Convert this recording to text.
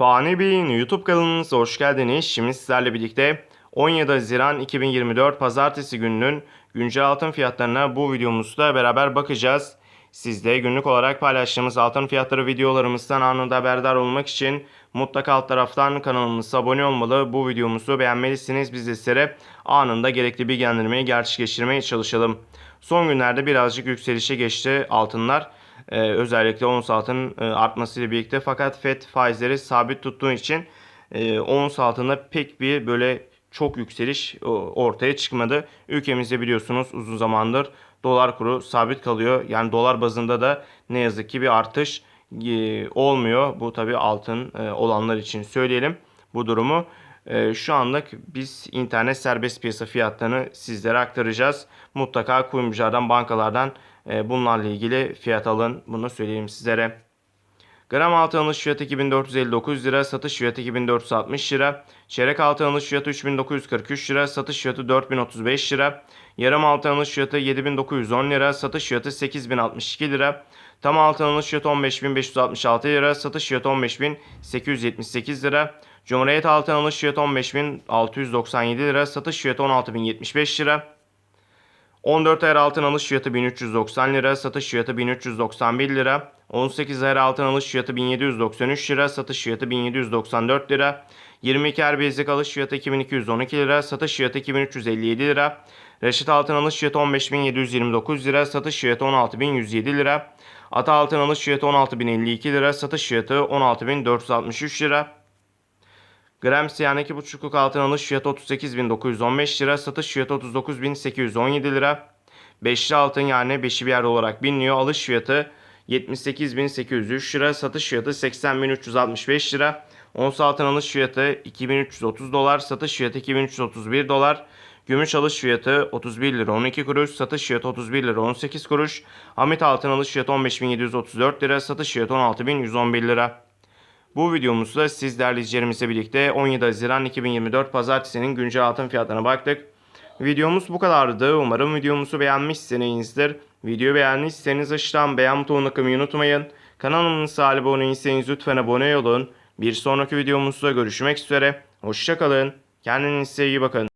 Fani Bey'in YouTube kanalınıza hoş geldiniz. Şimdi sizlerle birlikte 17 Haziran 2024 Pazartesi gününün güncel altın fiyatlarına bu videomuzda beraber bakacağız. Siz de günlük olarak paylaştığımız altın fiyatları videolarımızdan anında haberdar olmak için mutlaka alt taraftan kanalımıza abone olmalı. Bu videomuzu beğenmelisiniz. Biz de sizlere anında gerekli bilgilendirmeyi gerçekleştirmeye çalışalım. Son günlerde birazcık yükselişe geçti altınlar. Ee, özellikle ons altının e, artmasıyla birlikte fakat FED faizleri sabit tuttuğu için e, ons altında pek bir böyle çok yükseliş ortaya çıkmadı. Ülkemizde biliyorsunuz uzun zamandır dolar kuru sabit kalıyor. Yani dolar bazında da ne yazık ki bir artış e, olmuyor. Bu tabi altın e, olanlar için söyleyelim bu durumu. E, Şu anlık biz internet serbest piyasa fiyatlarını sizlere aktaracağız. Mutlaka kuyumculardan, bankalardan e, bunlarla ilgili fiyat alın. Bunu söyleyeyim sizlere. Gram altın alış fiyatı 2459 lira, satış fiyatı 2460 lira. Çeyrek altın alış fiyatı 3943 lira, satış fiyatı 4035 lira. Yarım altın alış fiyatı 7910 lira, satış fiyatı 8062 lira. Tam altın alış fiyatı 15566 lira, satış fiyatı 15878 lira. Cumhuriyet altın alış fiyatı 15697 lira, satış fiyatı 16075 lira. 14 ayar altın alış fiyatı 1390 lira, satış fiyatı 1391 lira. 18 ayar altın alış fiyatı 1793 lira, satış fiyatı 1794 lira. 22 ayar bezik alış fiyatı 2212 lira, satış fiyatı 2357 lira. Reşit altın alış fiyatı 15729 lira, satış fiyatı 16107 lira. Ata altın alış fiyatı 16052 lira, satış fiyatı 16463 lira. Gram siyan 2.5'luk altın alış fiyatı 38.915 lira. Satış fiyatı 39.817 lira. Beşli altın yani 5'i bir yerde olarak biliniyor. Alış fiyatı 78.803 lira. Satış fiyatı 80.365 lira. Ons altın alış fiyatı 2330 dolar. Satış fiyatı 2331 dolar. Gümüş alış fiyatı 31 lira 12 kuruş. Satış fiyatı 31 lira 18 kuruş. Hamit altın alış fiyatı 15.734 lira. Satış fiyatı 16.111 lira. Bu videomuzda siz değerli izleyicilerimizle birlikte 17 Haziran 2024 Pazartesi'nin güncel altın fiyatlarına baktık. Videomuz bu kadardı. Umarım videomuzu beğenmişsinizdir. Videoyu beğendiyseniz aşağıdan beğen butonuna kılmayı unutmayın. Kanalımıza abone değilseniz lütfen abone olun. Bir sonraki videomuzda görüşmek üzere. Hoşçakalın. Kendinize iyi bakın.